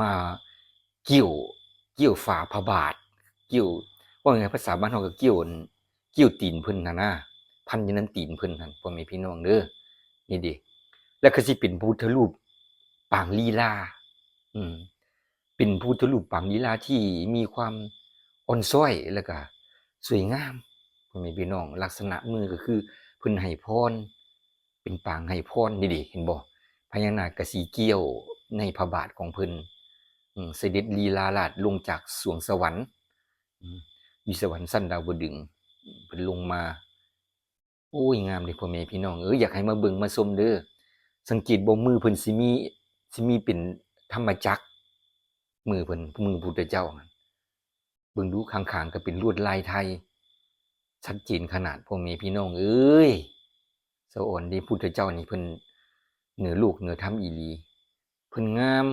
มาเกี่ยวเกี่ยวฝาพระบาทเกี่ยวว่าไงภาษาบ้านเราก็เกี่ยวเกี่ยวตีนเพิ่นนะนะพันยนั้นตีนเพิ่นหั่นพ่อแม่พี่น้องเด้อนี่ดิแล้วก็สิเป็นพุทธรูปปางลีลาอืมเป็นพุทธรูปปางลีลาที่มีความอ่อนช้อยแล้วก็สวยงามพ่อแม่พี่น้อง ลักษณะมือก็คือเพิ่นให้พรเป็นปางให้พรนี่ดิเห็นบ่พญานาคก็สิเกี่ยวในพระบาทของเพิ่น เสด็จลีลาลาศลงจากสวงสวรรค์อืมอยู่สวรรค์สั้นดาวบดึงเพิ่นลงมา โอ้ยงามเด้พ่อแม่พี่น้องเอ้ยอยากให้มาเบิ่งมาชมเด้อสังเกตบ่มือเพิ่นสิมีสิมีเป็นธรรมจักรมือเพิ่นมือพระพุทธเจ้าเบิ่งดูข้างๆก็เป็นลวดลายไทย ชัดเจนขนาดพ่อแม่พี่น้องเอ้ยสะอ่อนดีพุทธเจ้านี่เพิ่นเหนือโลกเหนือธรรมอีหลีเพิ่นงาม